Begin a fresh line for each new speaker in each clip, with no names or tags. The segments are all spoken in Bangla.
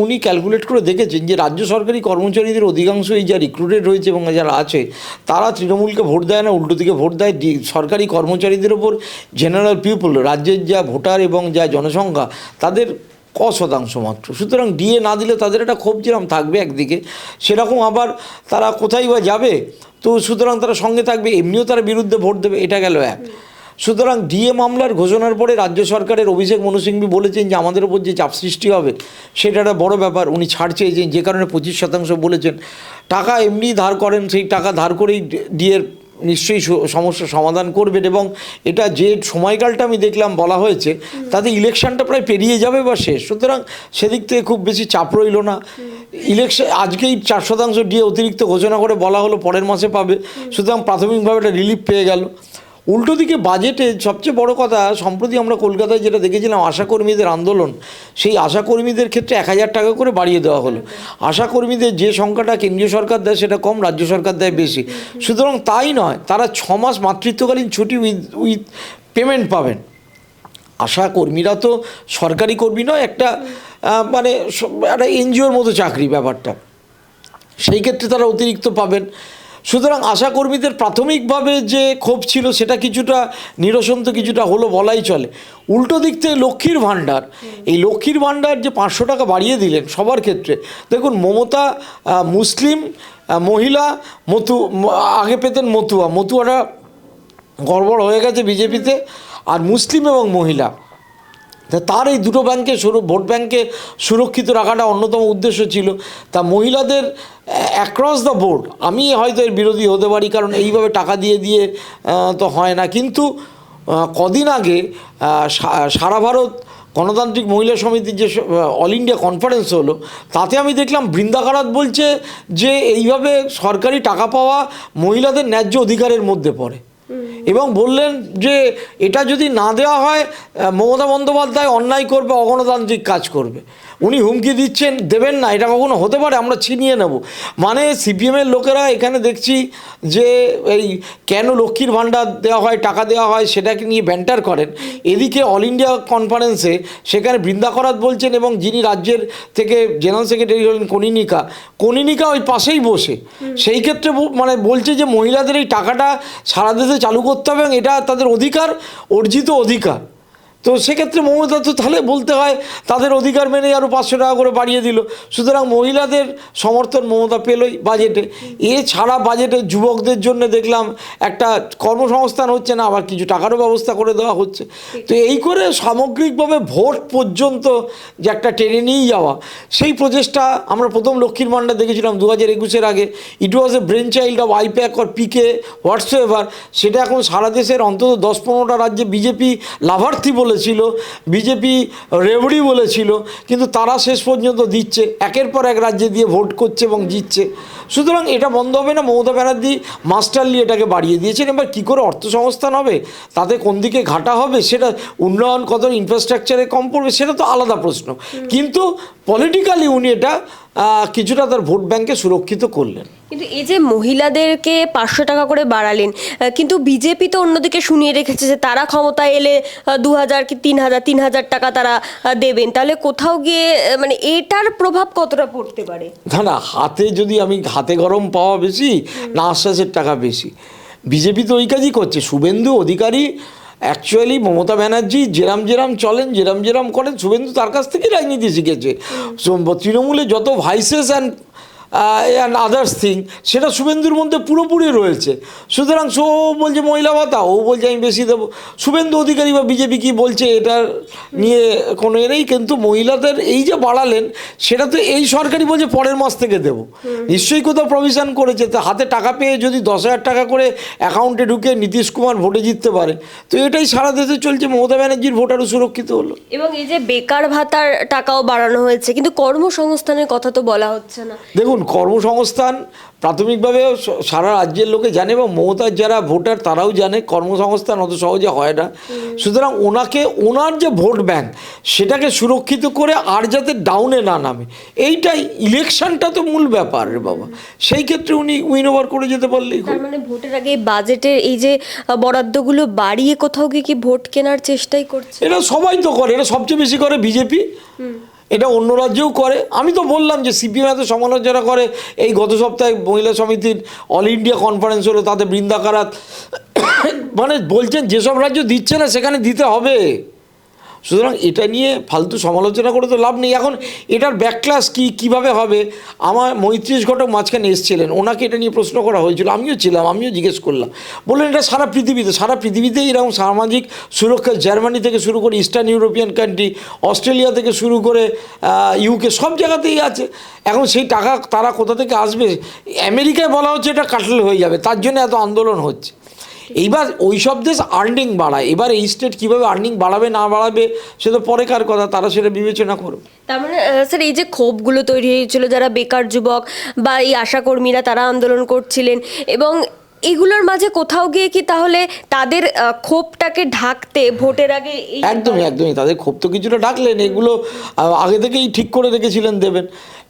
উনি ক্যালকুলেট করে দেখেছেন যে রাজ্য সরকারি কর্মচারীদের অধিকাংশই যা রিক্রুটেড রয়েছে এবং যারা আছে, তারা তৃণমূলকে ভোট দেয় না, উল্টো দিকে ভোট দেয়। সরকারি কর্মচারীদের ওপর জেনারেল পিপল রাজ্যের যা ভোটার এবং যা জনসংখ্যা, তাদের ক শতাংশ মাত্র। সুতরাং ডিএ না দিলে তাদের একটা ক্ষোভ যেরকম থাকবে একদিকে। সেরকম আবার তারা কোথায় বা যাবে? তো সুতরাং তারা সঙ্গে থাকবে, এমনিও তারা বিরুদ্ধে ভোট দেবে, এটা গেল এক। সুতরাং ডিএ মামলার ঘোষণার পরে রাজ্য সরকারের অভিষেক মনু সিংভি বলেছেন যে আমাদের ওপর যে চাপ সৃষ্টি হবে, সেটা একটা বড় ব্যাপার। উনি ছাড় চেয়েছেন, যে কারণে পঁচিশ শতাংশ বলেছেন। টাকা এমনি ধার করেন, সেই টাকা ধার করেই ডিএর নিশ্চয়ই স- সমস্যার সমাধান করবেন এবং এটা যে সময়কালটা আমি দেখলাম বলা হয়েছে, তাতে ইলেকশনটা প্রায় পেরিয়ে যাবে বা শেষ। সুতরাং সেদিক থেকে খুব বেশি চাপ রইল না। ইলেকশন আজকেই চার শতাংশ ডিএ অতিরিক্ত ঘোষণা করে বলা হলো, পরের মাসে পাবে। সুতরাং প্রাথমিকভাবে একটা রিলিফ পেয়ে গেল। উল্টো দিকে বাজেটে সবচেয়ে বড় কথা, সম্প্রতি আমরা কলকাতায় যেটা দেখেছিলাম, আশাকর্মীদের আন্দোলন, সেই আশাকর্মীদের ক্ষেত্রে এক হাজার টাকা করে বাড়িয়ে দেওয়া হলো। আশাকর্মীদের যে সংখ্যাটা কেন্দ্রীয় সরকার দেয়, সেটা কম, রাজ্য সরকার দেয় বেশি। সুতরাং তাই নয়, তারা ছ মাস মাতৃত্বকালীন ছুটি উইথ উইথ পেমেন্ট পাবেন। আশা কর্মীরা তো সরকারি কর্মী নয়, একটা মানে একটা এনজিওর মতো চাকরি ব্যাপারটা। সেই ক্ষেত্রে তারা অতিরিক্ত পাবেন। সুতরাং আশাকর্মীদের প্রাথমিকভাবে যে ক্ষোভ ছিল সেটা কিছুটা নিরসন তো কিছুটা হলো বলাই চলে। উল্টো দিক থেকে লক্ষ্মীর ভাণ্ডার। এই লক্ষ্মীর ভাণ্ডার যে পাঁচশো টাকা বাড়িয়ে দিলেন সবার ক্ষেত্রে, দেখুন মমতা মুসলিম মহিলা, মতু আগে পেতেন মতুয়া। মতুয়াটা গড়বড় হয়ে গেছে বিজেপিতে। আর মুসলিম এবং মহিলা। তার এই দুটো ব্যাংকে ভোট ব্যাংকে সুরক্ষিত রাখাটা অন্যতম উদ্দেশ্য ছিল। তা মহিলাদের অ্যাক্রস দ্য বোর্ড আমি হয়তো এর বিরোধী হতে পারি, কারণ এইভাবে টাকা দিয়ে দিয়ে তো হয় না। কিন্তু কদিন আগে সারা ভারত গণতান্ত্রিক মহিলা সমিতির যে অল ইন্ডিয়া কনফারেন্স হলো, তাতে আমি দেখলাম বৃন্দাকারাত বলছে যে এইভাবে সরকারি টাকা পাওয়া মহিলাদের ন্যায্য অধিকারের মধ্যে পড়ে। এবং বললেন যে এটা যদি না দেওয়া হয় মমতা বন্দ্যোপাধ্যায় অন্যায় করবে, অগণতান্ত্রিক কাজ করবে। উনি হুমকি দিচ্ছেন দেবেন না এটা কখনো হতে পারে আমরা ছিনিয়ে নেব। মানে সিপিএমের লোকেরা এখানে দেখছি যে এই কেন লক্ষ্মীর ভাণ্ডার দেওয়া হয় টাকা দেওয়া হয় সেটাকে নিয়ে ব্যান্টার করেন। এদিকে অল ইন্ডিয়া কনফারেন্সে সেখানে বৃন্দাকরাত বলছেন এবং যিনি রাজ্যের থেকে জেনারেল সেক্রেটারি হলেন কনিনিকা কনিনিকা ওই পাশেই বসে। সেই ক্ষেত্রে মানে বলছে যে মহিলাদের এই টাকাটা সারা দেশে চালু করতে হবে এবং এটা তাদের অধিকার অর্জিত অধিকার। তো সেক্ষেত্রে মমতা তো তাহলে বলতে হয় তাদের অধিকার মেনে আরও পাঁচশো টাকা করে বাড়িয়ে দিল। সুতরাং মহিলাদের সমর্থন মমতা পেলই বাজেটে। এছাড়া বাজেটে যুবকদের জন্য দেখলাম একটা কর্মসংস্থান হচ্ছে না, আবার কিছু টাকারও ব্যবস্থা করে দেওয়া হচ্ছে। তো এই করে সামগ্রিকভাবে ভোট পর্যন্ত যে একটা টেনে নিয়ে যাওয়া, সেই প্রচেষ্টা আমরা প্রথম লক্ষ্মীর ভাণ্ডার দেখেছিলাম দু হাজার একুশের আগে। It was a brain child of IPAC or PK whatsoever সেটা এখন সারা দেশের অন্তত দশ পনেরোটা রাজ্যে বিজেপি লাভার্থী বলেছিল, বিজেপি রেবড়ি বলেছিল, কিন্তু তারা শেষ পর্যন্ত দিচ্ছে, একের পর এক রাজ্যে দিয়ে ভোট করছে এবং জিতছে। সুতরাং এটা বন্ধ হবে না, মমতা ব্যানার্জি মাস্টারলি এটাকে বাড়িয়ে দিয়েছেন, এবার কী করে অর্থ সংস্থান হবে? তাতে কোন দিকে ঘাটা হবে? সেটা উন্নয়ন কত ইনফ্রাস্ট্রাকচারে কম পড়বে, সেটা তো আলাদা প্রশ্ন। কিন্তু পলিটিক্যালি উনি এটা কিছুটা তার ভোট ব্যাংকে সুরক্ষিত করলেন।
কিন্তু এই যে মহিলাদেরকে পাঁচশো টাকা করে বাড়ালেন কিন্তু বিজেপি তো অন্যদিকে শুনিয়ে রেখেছে যে তারা ক্ষমতায় এলে দু হাজার কি তিন হাজার তিন হাজার টাকা তারা দেবেন। তাহলে কোথাও গিয়ে মানে এটার প্রভাব কতটা পড়তে পারে?
না না হাতে যদি আমি হাতে গরম পাওয়া বেশি না আশ্বাসের টাকা বেশি। বিজেপি তো ওই কাজই করছে। শুভেন্দু অধিকারী অ্যাকচুয়ালি মমতা ব্যানার্জি যেরাম যেরাম চলেন যেরাম যেরাম করেন শুভেন্দু তার কাছ থেকেই রাজনীতি শিখেছে। তৃণমূলে যত vices and and others thing সেটা শুভেন্দুর মধ্যে পুরোপুরি রয়েছে। সুতরাং সো বলছে মহিলা ভাতা ও বলছে আমি বেশি দেবো। শুভেন্দু অধিকারী বা বিজেপি কি বলছে এটার নিয়ে কোনো এ নেই কিন্তু মহিলাদের এই যে বাড়ালেন সেটা তো এই সরকারি বলছে পরের মাস থেকে দেবো। নিশ্চয়ই কোথাও প্রভিশন করেছে তো হাতে টাকা পেয়ে যদি দশ হাজার টাকা করে অ্যাকাউন্টে ঢুকে নীতিশ কুমার ভোটে জিততে পারে। তো এটাই সারা দেশে চলছে মমতা ব্যানার্জির ভোট আরও সুরক্ষিত হলো।
এবং এই যে বেকার ভাতার টাকাও বাড়ানো হয়েছে কিন্তু কর্মসংস্থানের কথা তো বলা হচ্ছে না।
দেখুন কর্মসংস্থান প্রাথমিকভাবে সারা রাজ্যের লোকে জানে এবং মমতার যারা ভোটার তারাও জানে কর্মসংস্থান অত সহজে হয় না। সুতরাং ওনাকে ওনার যে ভোট ব্যাংক সেটাকে সুরক্ষিত করে আর যাতে ডাউনে না নামে। এইটাই ইলেকশনটা তো মূল ব্যাপার রে বাবা। সেই ক্ষেত্রে উনি উইন ওভার করে যেতে পারলেই
মানে ভোটের আগে বাজেটের এই যে বরাদ্দগুলো বাড়িয়ে কোথাও গিয়ে কি ভোট কেনার চেষ্টাই করছে?
এটা সবাই তো করে এটা সবচেয়ে বেশি করে বিজেপি। এটা অন্য রাজ্যেও করে। আমি তো বললাম যে সিপিএম এত সমালোচনা করে, এই গত সপ্তাহে মহিলা সমিতির অল ইন্ডিয়া কনফারেন্স হলো, তাতে বৃন্দাকারাত মানে বলছেন যেসব রাজ্য দিচ্ছে না সেখানে দিতে হবে। সুতরাং এটা নিয়ে ফালতু সমালোচনা করে তো লাভ নেই। এখন এটার ব্যাকক্লাস কি, কীভাবে হবে? আমার মৈত্রীশ ঘটক মাঝখানে এসেছিলেন, ওনাকে এটা নিয়ে প্রশ্ন করা হয়েছিল, আমিও ছিলাম, আমিও জিজ্ঞেস করলাম। বললেন, এটা সারা পৃথিবীতে, সারা পৃথিবীতেই এরকম সামাজিক সুরক্ষা, জার্মানি থেকে শুরু করে ইস্টার্ন ইউরোপিয়ান কান্ট্রি, অস্ট্রেলিয়া থেকে শুরু করে ইউকে, সব জায়গাতেই আছে। এখন সেই টাকা তারা কোথা থেকে আসবে? আমেরিকায় বলা হচ্ছে এটা কাটলে হয়ে যাবে, তার জন্য এত আন্দোলন হচ্ছে। এইবার ওই সব দেশ আর্নিং বাড়ায়। এবার এই স্টেট কীভাবে আর্নিং বাড়াবে না বাড়াবে সে তো পরে কার কথা তারা সেটা বিবেচনা করবে
তার মানে স্যার এই যে ক্ষোভগুলো তৈরি হয়েছিল যারা বেকার যুবক বা এই আশাকর্মীরা তারা আন্দোলন করছিলেন এবং এগুলোর মাঝে কোথাও গিয়ে কি তাহলে তাদের ক্ষোভটাকে ঢাকতে ভোটের আগে
একদমই একদমই তাদের ক্ষোভ তো কিছুটা ডাকলেন এগুলো আগে থেকেই ঠিক করে রেখেছিলেন দেবেন।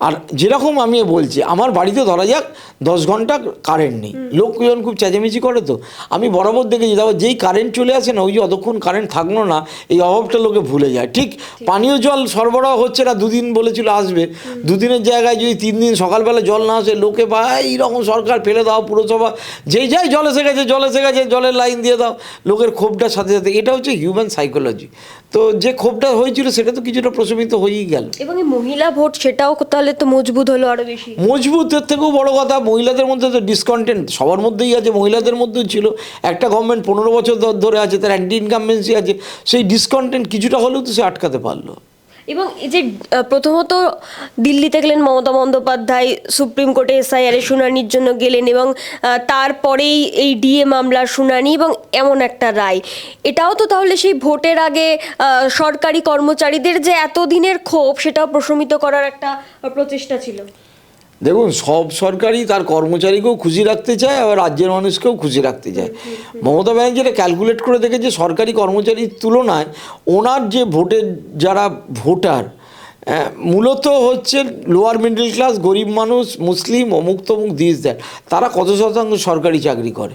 আর যেরকম আমি বলছি আমার বাড়িতে ধরা যাক দশ ঘণ্টা কারেন্ট নেই। লোকজন খুব চেঁচামেচি করে তো আমি বরাবর দেখেছি তারপর যেই কারেন্ট চলে আসে না ওই যে অতক্ষণ কারেন্ট থাকল না এই অভাবটা লোকে ভুলে যায়। ঠিক পানীয় জল সরবরাহ হচ্ছে না দুদিন বলেছিল আসবে। দুদিনের জায়গায় যদি তিন দিন সকালবেলা জল না আসে লোকে বা এইরকম সরকার ফেলে দাও পুরসভা। যেই যাই জল এসে গেছে জল এসে গেছে জলের লাইন দিয়ে দাও। লোকের ক্ষোভটার সাথে সাথে এটা হচ্ছে হিউম্যান সাইকোলজি তো যে ক্ষোভটা হয়েছিল সেটা তো কিছুটা প্রশমিত হয়েই গেল।
এবং এই মহিলা ভোট সেটাও তাহলে তো মজবুত হলো আরও বেশি।
মজবুত এর থেকেও বড় কথা মহিলাদের মধ্যে তো ডিসকন্টেন্ট সবার মধ্যেই আছে মহিলাদের মধ্যেও ছিল। একটা গভর্নমেন্ট পনেরো বছর ধরে আছে তার অ্যান্টি ইনকামেন্সি আছে সেই ডিসকন্টেন্ট কিছুটা হলেও তো সে আটকাতে পারল।
এবং এই যে প্রথমত দিল্লিতে গেলেন মমতা বন্দ্যোপাধ্যায়, সুপ্রিম কোর্টে এসআইআর এর শুনানির জন্য গেলেন এবং তারপরেই এই ডিএ মামলার শুনানি এবং এমন একটা রায়। এটাও তো তাহলে সেই ভোটের আগে সরকারি কর্মচারীদের যে এতদিনের ক্ষোভ, সেটাও প্রশমিত করার একটা প্রচেষ্টা ছিল।
দেখুন, সব সরকারই তার কর্মচারীকেও খুশি রাখতে চায়, আবার রাজ্যের মানুষকেও খুশি রাখতে চায়। মমতা ব্যানার্জি এটা ক্যালকুলেট করে দেখেছে সরকারি কর্মচারীর তুলনায় ওনার যে ভোটের যারা ভোটার মূলত হচ্ছে লোয়ার মিডল ক্লাস গরিব মানুষ, মুসলিম, অমুক তমুক দিস দেন তারা কত শতাংশ সরকারি চাকরি করে?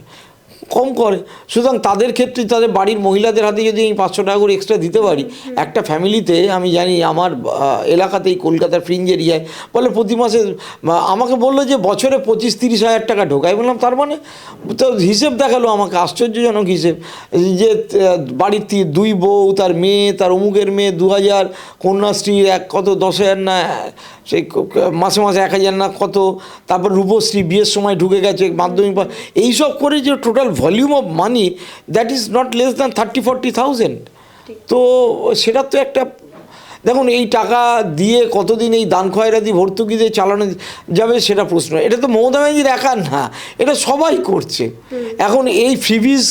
কম করে। সুতরাং তাদের ক্ষেত্রে তাদের বাড়ির মহিলাদের হাতে যদি আমি পাঁচশো টাকা করে এক্সট্রা দিতে পারি, একটা ফ্যামিলিতে আমি জানি আমার এলাকাতেই কলকাতার ফ্রিঞ্জ এরিয়ায় বলে প্রতি মাসে আমাকে বলল যে বছরে পঁচিশ তিরিশ হাজার টাকা ঢোকাই বললাম, তার মানে তো হিসেব দেখাল, আমাকে আশ্চর্যজনক হিসেব। যে বাড়ির দুই বউ, তার মেয়ে, তার অমুকের মেয়ে দু হাজার, কন্যাশ্রীর এক কত, দশ হাজার না, সেই মাসে মাসে এক হাজার না কত, তারপর রূপশ্রী বিয়ের সময় ঢুকে গেছে, মাধ্যমিক এইসব করে যে total volume of money that is not less than thirty forty thousand তো সেটা তো একটা দেখুন এই টাকা দিয়ে কতদিন এই দান খয়রাতি ভর্তুকি দিয়ে চালানো যাবে সেটা প্রশ্ন। এটা তো মমতা ব্যানার্জির একার না এটা সবাই করছে। এখন এই ফ্রিভিস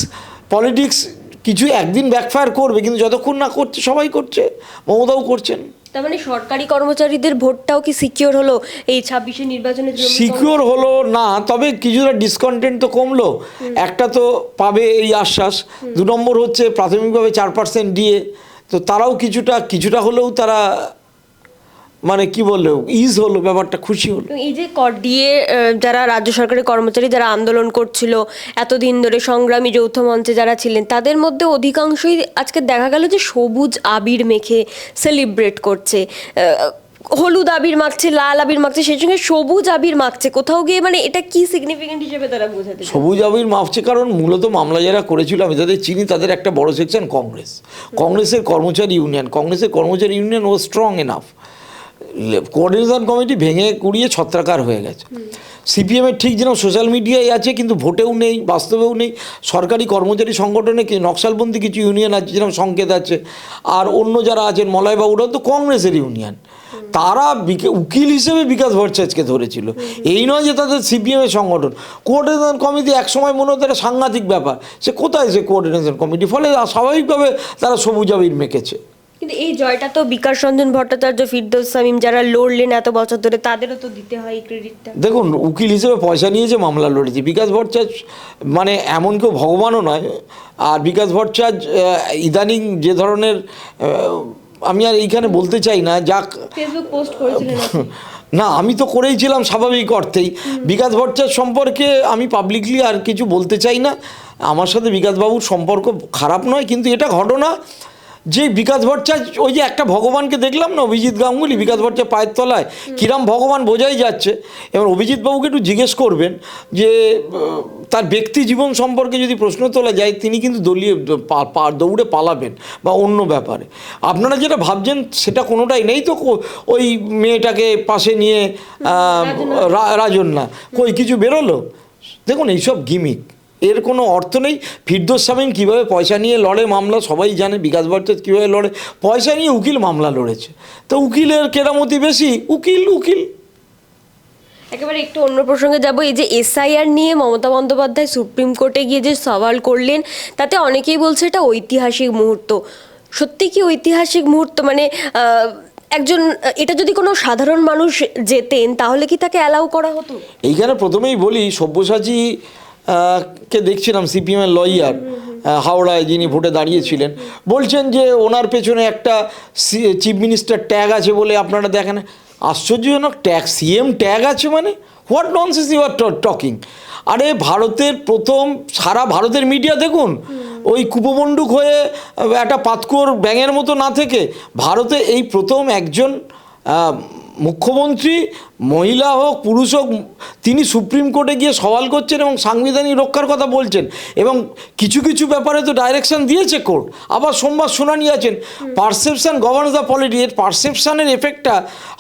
পলিটিক্স কিছু একদিন ব্যাকফায়ার করবে কিন্তু যতক্ষণ না করছে সবাই করছে মমতাও করছেন।
তার মানে সরকারি কর্মচারীদের ভোটটাও কি সিকিওর হলো এই ছাব্বিশে নির্বাচনে তৃণমূল
সিকিওর হলো না তবে কিছুটা ডিসকন্টেন্ট তো কমলো। একটা তো পাবে এই আশ্বাস। দু নম্বর হচ্ছে প্রাথমিকভাবে চার পার্সেন্ট দিয়ে তো তারাও কিছুটা কিছুটা হলেও তারা মানে কি বলল? ইজ হলো ব্যাপারটা খুশি হলো।
এই যে কর দিয়ে যারা রাজ্য সরকারের কর্মচারী যারা আন্দোলন করছিল এতদিন ধরে সংগ্রামী যৌথ মঞ্চে যারা ছিলেন তাদের মধ্যে অধিকাংশই আজকে দেখা গেল যে সবুজ আবির মেখে সেলিব্রেট করছে। হলুদ আবির মাখছে লাল আবির মাখছে সেই সঙ্গে সবুজ আবির মাখছে। কোথাও গিয়ে মানে এটা কি সিগনিফিকেন্ট হিসেবে তারা বোঝাতে
সবুজ আবির মাপছে কারণ মূলত মামলা যারা করেছিল আমি তাদের চিনি তাদের একটা বড় সেকশন কংগ্রেস। কংগ্রেসের কর্মচারী ইউনিয়ন কংগ্রেসের কর্মচারী ইউনিয়ন ও স্ট্রং এনাফ কোঅর্ডিনেশন কমিটি ভেঙে কুড়িয়ে ছত্রাকার হয়ে গেছে। সিপিএমের ঠিক যেন সোশ্যাল মিডিয়ায় আছে, কিন্তু ভোটেও নেই, বাস্তবেও নেই। সরকারি কর্মচারী সংগঠনে নকশালবন্দি কিছু ইউনিয়ন আছে, যেরকম সংকেত আছে? আর অন্য যারা আছেন মলয়বাবুরাও তো কংগ্রেসের ইউনিয়ন তারা উকিল হিসেবে বিকাশ ভট্টাচার্যকে ধরেছিল। এই নয় যে তাদের সিপিএমের সংগঠন। কোঅর্ডিনেশন কমিটি একসময় মনে হতো একটা সাংঘাতিক ব্যাপার। সে কোথায় সে কোঅর্ডিনেশন কমিটি ফলে স্বাভাবিকভাবে তারা সবুজ আবির মেখেছে।
কিন্তু এই জয়টা তো বিকাশ রঞ্জন ভট্টাচার্য ফিরদৌস সামিম যারা লড়লেন এত বছর ধরে তাদেরও তো দিতে হয় এই ক্রেডিটটা
দেখুন উকিল হিসেবে পয়সা নিয়েছে মামলা লড়েছে বিকাশ ভট্টাচার্য মানে এমন কেউ ভগবানও নয় আর বিকাশ ভট্টাচার্য ইদানিং যে ধরনের আমি আর এইখানে বলতে চাই না যাক
ফেসবুক পোস্ট করেছিলেন
না আমি তো করেইছিলাম স্বাভাবিক অর্থেই। বিকাশ ভট্টাচার্য সম্পর্কে আমি পাবলিকলি আর কিছু বলতে চাই না। আমার সাথে বিকাশবাবুর সম্পর্ক খারাপ নয় কিন্তু এটা ঘটনা যে বিকাশ ভট্টাচার্য ওই যে একটা ভগবানকে দেখলাম না অভিজিৎ গাঙ্গুলি বিকাশ ভট্টাচার্য পায়ের তলায়? কিরাম ভগবান বোঝাই যাচ্ছে? এবার অভিজিৎ বাবুকে একটু জিজ্ঞেস করবেন যে তার ব্যক্তি জীবন সম্পর্কে যদি প্রশ্ন তোলা যায় তিনি কিন্তু দলীয় দৌড়ে পালাবেন বা অন্য ব্যাপারে। আপনারা যেটা ভাবছেন সেটা কোনোটাই নেই তো ওই মেয়েটাকে পাশে নিয়ে রাজন্যা। কই কিছু বেরোলো? দেখুন এইসব গিমিক। এর কোনো অর্থ নেই। ফিরদোস সামিন কীভাবে পয়সা নিয়ে লড়ে? মামলা সবাই জানে বিকাশ ভট্টাচার্য কীভাবে লড়ে? পয়সা নিয়ে উকিল মামলা লড়েছে। তো উকিলের কেরামতি বেশি? উকিল উকিল।
একেবারে একটু অন্য প্রসঙ্গে যাব। এই যে এসআইআর নিয়ে মমতা বন্দ্যোপাধ্যায় সুপ্রিম কোর্টে গিয়ে যে সওয়াল করলেন তাতে অনেকেই বলছে এটা ঐতিহাসিক মুহূর্ত। সত্যি কি ঐতিহাসিক মুহূর্ত? মানে একজন এটা যদি কোনো সাধারণ মানুষ যেতেন তাহলে কি তাকে অ্যালাউ করা হতো?
এইখানে প্রথমেই বলি সব্যসাচী কে দেখছিলাম সিপিএমের লয়ার হাওড়ায় যিনি ভোটে দাঁড়িয়েছিলেন, বলছেন যে ওনার পেছনে একটা চিফ মিনিস্টার ট্যাগ আছে বলে আপনারা দেখেন। আশ্চর্যজনক ট্যাগ সিএম ট্যাগ আছে মানে? What nonsense you are talking আরে ভারতের প্রথম, সারা ভারতের মিডিয়া দেখুন, ওই কুপমণ্ডুক হয়ে একটা পাতকুয়োর ব্যাঙের মতো না থেকে, ভারতে এই প্রথম একজন মুখ্যমন্ত্রী মহিলা হোক পুরুষ হোক তিনি সুপ্রিম কোর্টে গিয়ে সওয়াল করছেন এবং সাংবিধানিক রক্ষার কথা বলছেন এবং কিছু কিছু ব্যাপারে তো ডাইরেকশন দিয়েছে কোর্ট আবার সোমবার শুনানি আছেন। পারসেপশন গভর্নস দ্য পলিটি এর পারসেপশানের এফেক্টটা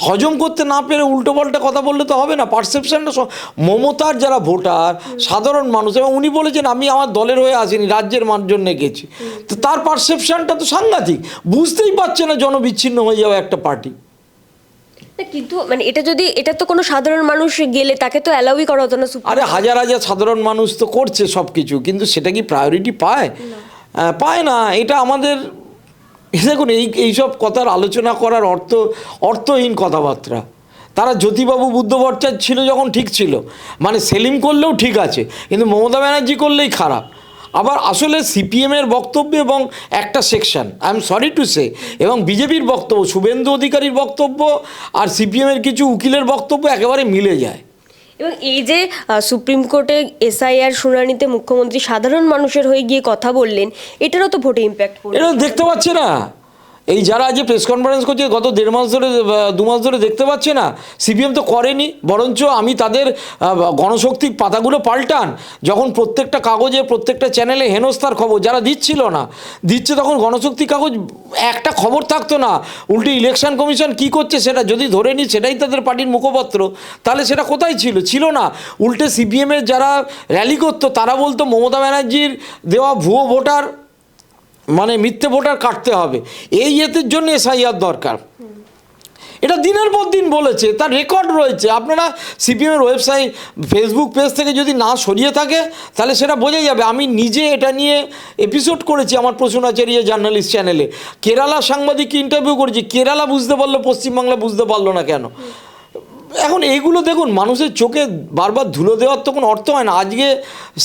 হজম করতে না পেরে উল্টোপাল্টা কথা বললে তো হবে না। পারসেপশনটা মমতার যারা ভোটার সাধারণ মানুষ এবং উনি বলেছেন আমি আমার দলের হয়ে আসিনি রাজ্যের জন্য গেছি। তো তার পারসেপশানটা তো সাংঘাতিক। বুঝতেই পারছে না জনবিচ্ছিন্ন হয়ে যাওয়া একটা পার্টি
কিন্তু মানে এটা যদি এটা তো কোনো সাধারণ মানুষ গেলে তাকে তো অ্যালাউই করা হতো না
আরে হাজার হাজার সাধারণ মানুষ তো করছে সব কিছু কিন্তু সেটা কি প্রায়োরিটি পায়? পায় না এটা আমাদের দেখুন এই এইসব কথার আলোচনা করার অর্থ অর্থহীন কথাবার্তা। তারা জ্যোতিবাবু বুদ্ধ ভট্টাচার্য ছিল যখন ঠিক ছিল মানে সেলিম করলেও ঠিক আছে কিন্তু মমতা ব্যানার্জি করলেই খারাপ। আবার আসলে সিপিএমের বক্তব্য এবং একটা section I am sorry to say এবং বিজেপির বক্তব্য শুভেন্দু অধিকারীর বক্তব্য আর সিপিএমের কিছু উকিলের বক্তব্য একেবারে মিলে যায়।
এবং এই যে সুপ্রিম কোর্টে এসআইআর শুনানিতে মুখ্যমন্ত্রী সাধারণ মানুষের হয়ে গিয়ে কথা বললেন এটারও তো ভোটে ইম্প্যাক্ট
এটা দেখতে পাচ্ছে না। এই যারা আজ প্রেস কনফারেন্স করছে, গত দেড় মাস ধরে দু মাস ধরে দেখতে পাচ্ছে না সিপিএম তো করেনি, বরঞ্চ আমি তাদের গণশক্তির পাতাগুলো পাল্টান, যখন প্রত্যেকটা কাগজে, প্রত্যেকটা চ্যানেলে হেনস্থার খবর, যারা দিচ্ছিল না, দিচ্ছে তখন গণশক্তি কাগজ, একটা খবর থাকতো না, উল্টে ইলেকশন কমিশন কি করছে সেটা যদি ধরে নি সেটাই তাদের পার্টির মুখপত্র, তাহলে সেটা কোথায় ছিল? ছিল না, উল্টে সিপিএমের যারা র্যালি করতো, তারা বলতো মমতা ব্যানার্জির দেওয়া ভুয়ো ভোটার মানে মিথ্যে ভোটার কাটতে হবে। এই ইয়েতের জন্য এসআইআর দরকার। এটা দিনের পর দিন বলেছে, তার রেকর্ড রয়েছে। আপনারা সিপিএমের ওয়েবসাইট ফেসবুক পেজ থেকে যদি না সরিয়ে থাকে, তাহলে সেটা বোঝা যাবে। আমি নিজে এটা নিয়ে এপিসোড করেছি আমার প্রসূনাচার্য জার্নালিস্ট চ্যানেলে কেরালা সাংবাদিক ইন্টারভিউ করেছি। কেরালা বুঝতে পারল, পশ্চিমবাংলা বুঝতে পারল না কেন? এখন এইগুলো দেখুন, মানুষের চোখে বারবার ধুলো দেওয়ার তো কোনো অর্থ হয় না। আজকে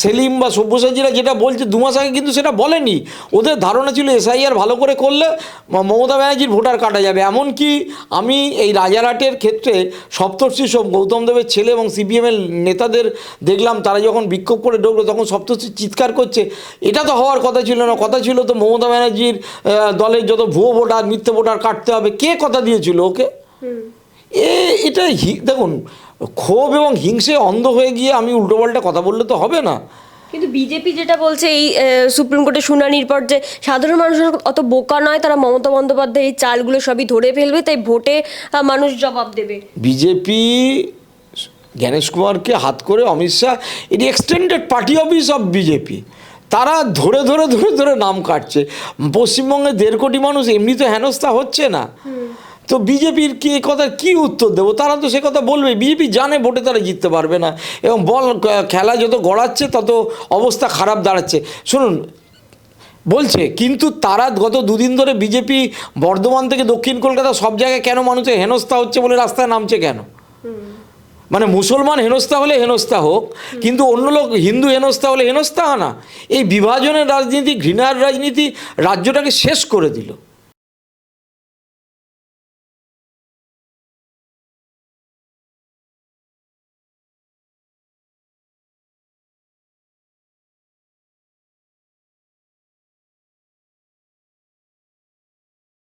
সেলিম বা সব্যসাচীরা যেটা বলছে দু মাস আগে কিন্তু সেটা বলেনি। ওদের ধারণা ছিল এসআইআর ভালো করে করলে মমতা ব্যানার্জির ভোটার কাটা যাবে। এমনকি আমি এই রাজারহাটের ক্ষেত্রে সপ্তর্ষি সব গৌতম দেবের ছেলে এবং সিপিএমের নেতাদের দেখলাম, তারা যখন বিক্ষোভ করে ঢুকলো তখন সপ্তর্ষি চিৎকার করছে। এটা তো হওয়ার কথা ছিল না। কথা ছিল তো মমতা ব্যানার্জির দলের যত ভুয়ো ভোটার, মিথ্যে ভোটার কাটতে হবে। কে কথা দিয়েছিল ওকে? এ এটা হি- দেখুন ক্ষোভ এবং হিংসে অন্ধ হয়ে গিয়ে আমি উল্টোপাল্টা কথা বললে তো হবে না।
কিন্তু বিজেপি যেটা বলছে এই সুপ্রিম কোর্টে শুনানির পর যে সাধারণ মানুষের অত বোকা নয় তারা মমতা বন্দ্যোপাধ্যায় এই চালগুলো সবই ধরে ফেলবে তাই ভোটে মানুষ জবাব দেবে।
বিজেপি জ্ঞানেশ কুমারকে হাত করে অমিত শাহ এটি extended party office of BJP তারা ধরে ধরে ধরে ধরে নাম কাটছে। পশ্চিমবঙ্গে দেড় কোটি মানুষ এমনি তো হেনস্থা হচ্ছে না। তো বিজেপির কি এ কথার কী উত্তর দেবো? তারা তো সে কথা বলবে বিজেপি জানে ভোটে তারা জিততে পারবে না। এবং বল খেলা যত গড়াচ্ছে, তত অবস্থা খারাপ দাঁড়াচ্ছে। শুনুন, বলছে, কিন্তু তারা গত দুদিন ধরে বিজেপি বর্ধমান থেকে দক্ষিণ কলকাতা সব জায়গায় কেন মানুষের হেনস্থা হচ্ছে বলে রাস্তায় নামছে কেন? মানে মুসলমান হেনস্থা হলে হেনস্থা হোক, কিন্তু অন্য লোক হিন্দু হেনস্থা হলে হেনস্থা না। এই বিভাজনের রাজনীতি, ঘৃণার রাজনীতি রাজ্যটাকে শেষ করে দিল।